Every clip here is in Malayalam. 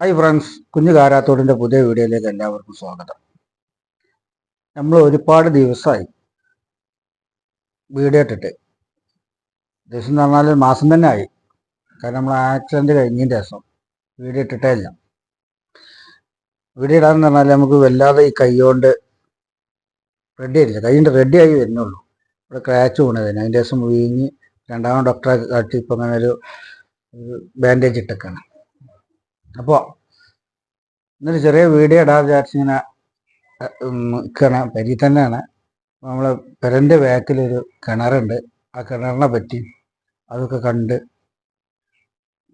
ഹായ് ഫ്രണ്ട്സ് കുഞ്ഞു കാരാത്തോടിന്റെ പുതിയ വീഡിയോയിലേക്ക് എല്ലാവർക്കും സ്വാഗതം. നമ്മൾ ഒരുപാട് ദിവസമായി വീഡിയോ ഇട്ടിട്ട്. ദിവസം എന്ന് പറഞ്ഞാൽ മാസം തന്നെ ആയി. കാരണം നമ്മൾ ആക്സിഡന്റ് കഴിഞ്ഞതിന്റെ ദിവസം വീഡിയോ ഇട്ടിട്ടേ ഇല്ല. വീഡിയോ ഇടാന്ന് പറഞ്ഞാൽ നമുക്ക് വല്ലാതെ ഈ കൈ കൊണ്ട് റെഡി ആയില്ല കൈകൊണ്ട് റെഡി ആയി വരുന്നുള്ളൂ ഇവിടെ ക്രാച്ച് വീണതിന് അതിന്റെ ദിവസം വീങ്ങി രണ്ടാമത് ഡോക്ടറെ കാട്ടി ഇപ്പം അങ്ങനെ ഒരു ബാൻഡേജ് ഇട്ടേക്കാണ്. അപ്പോൾ ഇന്നൊരു ചെറിയ വീഡിയോ ഇടാൻ വിചാരിച്ചിങ്ങനെ നിൽക്കണം പരി തന്നെയാണ്. നമ്മളെ പെരന്റെ ബാക്കിലൊരു കിണറുണ്ട്. ആ കിണറിനെ പറ്റി അതൊക്കെ കണ്ട്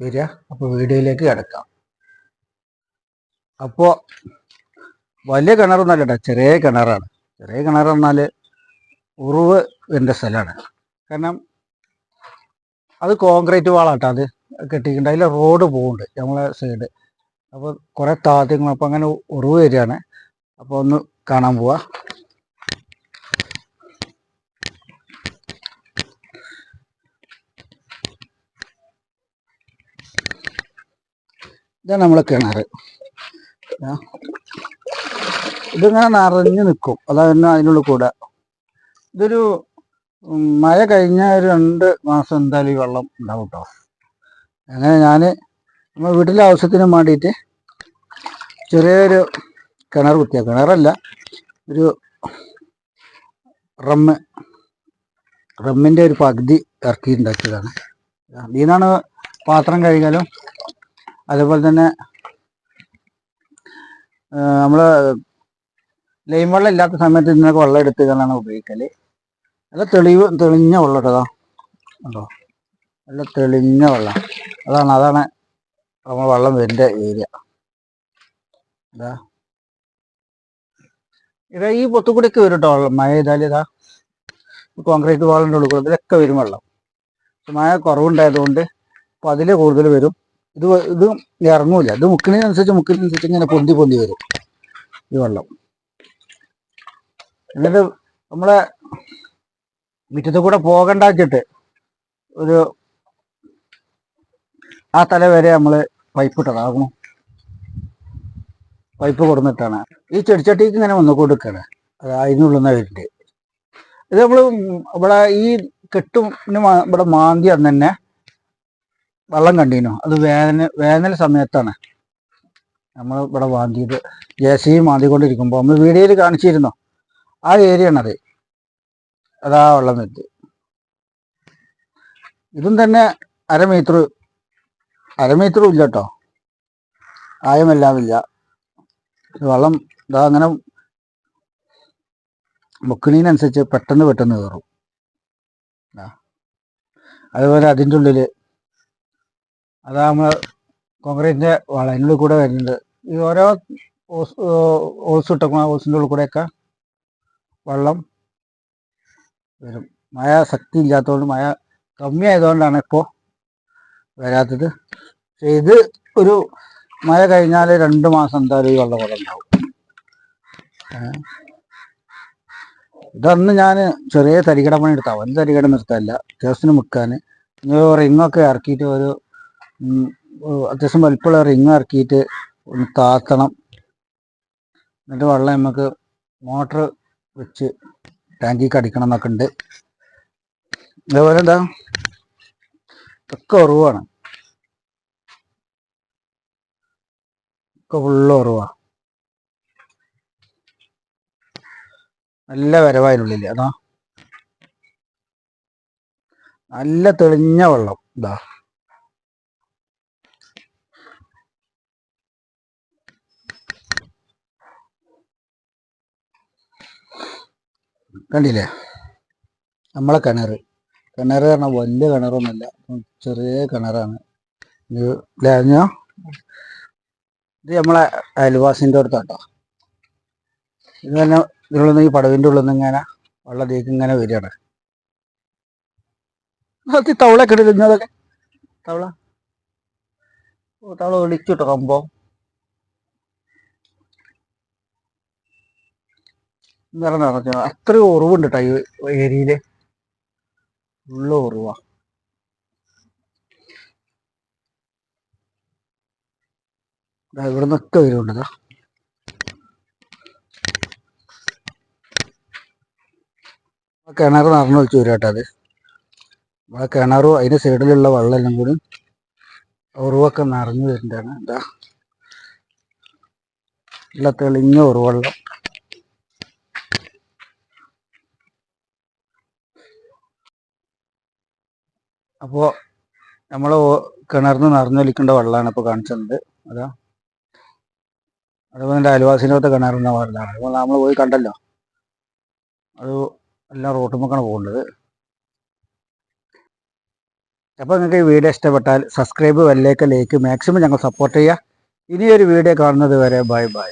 വരിക. അപ്പോൾ വീഡിയോയിലേക്ക് കിടക്കാം. അപ്പോൾ വലിയ കിണറൊന്നല്ല കേട്ടോ ചെറിയ കിണറാണ്. ചെറിയ കിണർ പറഞ്ഞാൽ ഉറുവ് എന്റെ സ്ഥലമാണ്. കാരണം അത് കോൺക്രീറ്റ് വാളാട്ടോ അത്. കെട്ടിയിട്ടുണ്ട്. അതിൽ റോഡ് പോകുന്നുണ്ട് നമ്മളെ സൈഡ് അപ്പോൾ കുറേ താദ്യങ്ങൾ അപ്പോൾ അങ്ങനെ ഉറവ് വരികയാണ്. അപ്പോൾ ഒന്ന് കാണാൻ പോവാ. ഇതാണ് നമ്മളെ കിണർ. ഇതിങ്ങനെ നിറഞ്ഞു നിൽക്കും. അതാണ് അതിനുള്ളിൽ കൂടെ. ഇതൊരു മഴ കഴിഞ്ഞ ഒരു രണ്ട് മാസം എന്തായാലും ഈ വെള്ളം ഉണ്ടാവും കേട്ടോ അങ്ങനെ ഞാൻ നമ്മൾ വീട്ടിലെ ആവശ്യത്തിന് വേണ്ടിയിട്ട് ചെറിയൊരു കിണർ കുത്തിയ. കിണറല്ല ഒരു റമ്മ് റമ്മിന്റെ ഒരു പകുതി ഇറക്കി ഉണ്ടാക്കിയതാണ് ഇതിനാണ് പാത്രം കഴുകാലും അതുപോലെ തന്നെ നമ്മൾ ലൈം വെള്ളം ഇല്ലാത്ത സമയത്ത് ഇതിനൊക്കെ വെള്ളം എടുത്തുകൊണ്ടാണ് ഉപയോഗിക്കൽ നല്ല തെളിവ് തെളിഞ്ഞ വെള്ളം കേട്ടോ ഉണ്ടോ? നല്ല തെളിഞ്ഞ വെള്ളം. അതാണ് അതാണ് നമ്മൾ വള്ളം വരുന്ന ഏരിയ. ഇതാ. ഇതാ ഈ പൊത്തുകൂടിയൊക്കെ വരും കേട്ടോ വെള്ളം മഴ ചെയ്താൽ ഇതാ. കോൺക്രീറ്റ് വാളിന്റെ ഉള്ളിൽ ഇതിലൊക്കെ വരും വെള്ളം. മഴ കുറവുണ്ടായതുകൊണ്ട് അപ്പം അതിൽ കൂടുതൽ വരും. ഇത് ഇത് ഇറങ്ങൂല. ഇത് മുക്കിനനുസരിച്ച് മുക്കിനനുസരിച്ച് ഇങ്ങനെ പൊന്തി പൊന്തി വരും ഈ വെള്ളം. എന്നിട്ട് നമ്മളെ മുറ്റത്ത് കൂടെ പോകണ്ടാക്കിയിട്ട് ഒരു ആ തല വരെ നമ്മൾ പൈപ്പ് ഇട്ടതാകും പൈപ്പ് കൊടുന്നിട്ടാണ്. ഈ ചെടിച്ചട്ടിക്ക് ഇങ്ങനെ വന്നു കൊടുക്കുകയാണ് അത് അതിനുള്ളിൽ വരുന്നുണ്ട് ഇത് നമ്മൾ ഇവിടെ ഈ കെട്ടും ഇവിടെ മാന്തി അന്ന് തന്നെ വെള്ളം കണ്ടീനു. അത് വേനൽ വേനൽ സമയത്താണ്. നമ്മൾ ഇവിടെ മാന്തിയത്. ജെ സി മാന്തിക്കൊണ്ടിരിക്കുമ്പോൾ നമ്മൾ വീഡിയോയിൽ കാണിച്ചിരുന്നു. ആ ഏരിയ ആണത് അതാ വെള്ളം നിർത്തി ഇതും തന്നെ അരമീറ്റർ അരമീറ്ററും ഇല്ല കേട്ടോ ആയമെല്ലാം ഇല്ല. വെള്ളം ഇതാ അങ്ങനെ മുക്കണീനനുസരിച്ച് പെട്ടെന്ന് പെട്ടെന്ന് കയറും. അതുപോലെ അതിന്റെ ഉള്ളിൽ അതാ നമ്മൾ കോൺക്രീറ്റിന്റെ വളം അതിനുള്ളിൽ കൂടെ വരുന്നുണ്ട്. ഈ ഓരോ ഓസ് ഓസ് ഇട്ടേക്കുന്ന ഓസിന്റെ ഉള്ളിൽ കൂടെയൊക്കെ വെള്ളം വരും. മഴ ശക്തി ഇല്ലാത്തതുകൊണ്ട് മഴ കമ്മിയായതുകൊണ്ടാണ് ഇപ്പോൾ വരാത്തത്. പക്ഷെ ഇത് ഒരു മഴ കഴിഞ്ഞാൽ രണ്ട് മാസം എന്തായാലും ഈ വെള്ളം കൂടെ ഉണ്ടാവും. ഇതന്ന് ഞാൻ ചെറിയ തരികട പണി എടുത്താൽ വലിയ തരികട നിർത്താനില്ല അത്യാവശ്യത്തിന് മുക്കാൻ റിങ്ങൊക്കെ ഇറക്കിയിട്ട് ഒരു അത്യാവശ്യം വലിപ്പമുള്ള റിങ് ഇറക്കിയിട്ട് ഒന്ന് താത്തണം. എന്നിട്ട് വെള്ളം നമുക്ക് മോട്ടർ വെച്ച് ടാങ്കിക്ക് അടിക്കണം എന്നൊക്കെ ഉണ്ട്. അതേപോലെ എന്താ? ഒക്കെ ഉറവാണ്. ഒക്കെ ഫുള്ള് ഉറവാ. നല്ല വരവായതിനുള്ളിൽ അതാ. നല്ല തെളിഞ്ഞ വെള്ളം ഇതാ. കണ്ടില്ലേ? നമ്മളെ കിണർ കിണർ പറഞ്ഞാൽ വലിയ കിണറൊന്നുമല്ല. ചെറിയ കിണറാണ്. ഇത് ലാഞ്ഞോ ഇത് നമ്മളെ അയൽവാസിന്റെ അടുത്താട്ടോ. ഇത് തന്നെ ഇതിലുള്ള ഈ പടവിന്റെ ഉള്ളിൽ നിന്ന് ഇങ്ങനെ വെള്ളത്തേക്ക് ഇങ്ങനെ വരികയാണ്. തവളൊക്കെ ഇടുന്നതൊക്കെ തവള. ഓ തവള വിളിച്ചിട്ടോ കമ്പോ. നിറഞ്ഞ അത്രയും ഉറവുണ്ട് കേട്ടോ ഈ ഏരിയയിൽ. ഉള്ള ദാ ഇവിടെ നിന്നൊക്കെ വരുന്നുണ്ട് ഇതാ ആ കിണർ നിറഞ്ഞു ഒഴിച്ചു വരും അത്. നമ്മളെ കിണറും അതിന്റെ സൈഡിലുള്ള വെള്ളമെല്ലാം കൂടി ഉറവൊക്കെ നിറഞ്ഞു വരുന്നതാണ് എന്താ നല്ല തെളിഞ്ഞ ഉറവെള്ളം. അപ്പോൾ നമ്മൾ കിണറിന്ന് നിറഞ്ഞൊലിക്കേണ്ട വെള്ളമാണ് ഇപ്പോൾ കാണിച്ചത്. അതാ. അതുപോലെ എന്റെ കിണറുന്ന വെള്ളമാണ് അപ്പോൾ നമ്മൾ പോയി കണ്ടല്ലോ. അത് എല്ലാം റോട്ടുമൊക്കെയാണ് പോകേണ്ടത്. അപ്പോൾ നിങ്ങൾക്ക് ഈ വീഡിയോ ഇഷ്ടപ്പെട്ടാൽ സബ്സ്ക്രൈബ് വല്ലേക്ക് ലൈക്ക് മാക്സിമം ഞങ്ങൾ സപ്പോർട്ട് ചെയ്യുക ഇനിയൊരു വീഡിയോ കാണുന്നത് വരെ ബൈ ബൈ.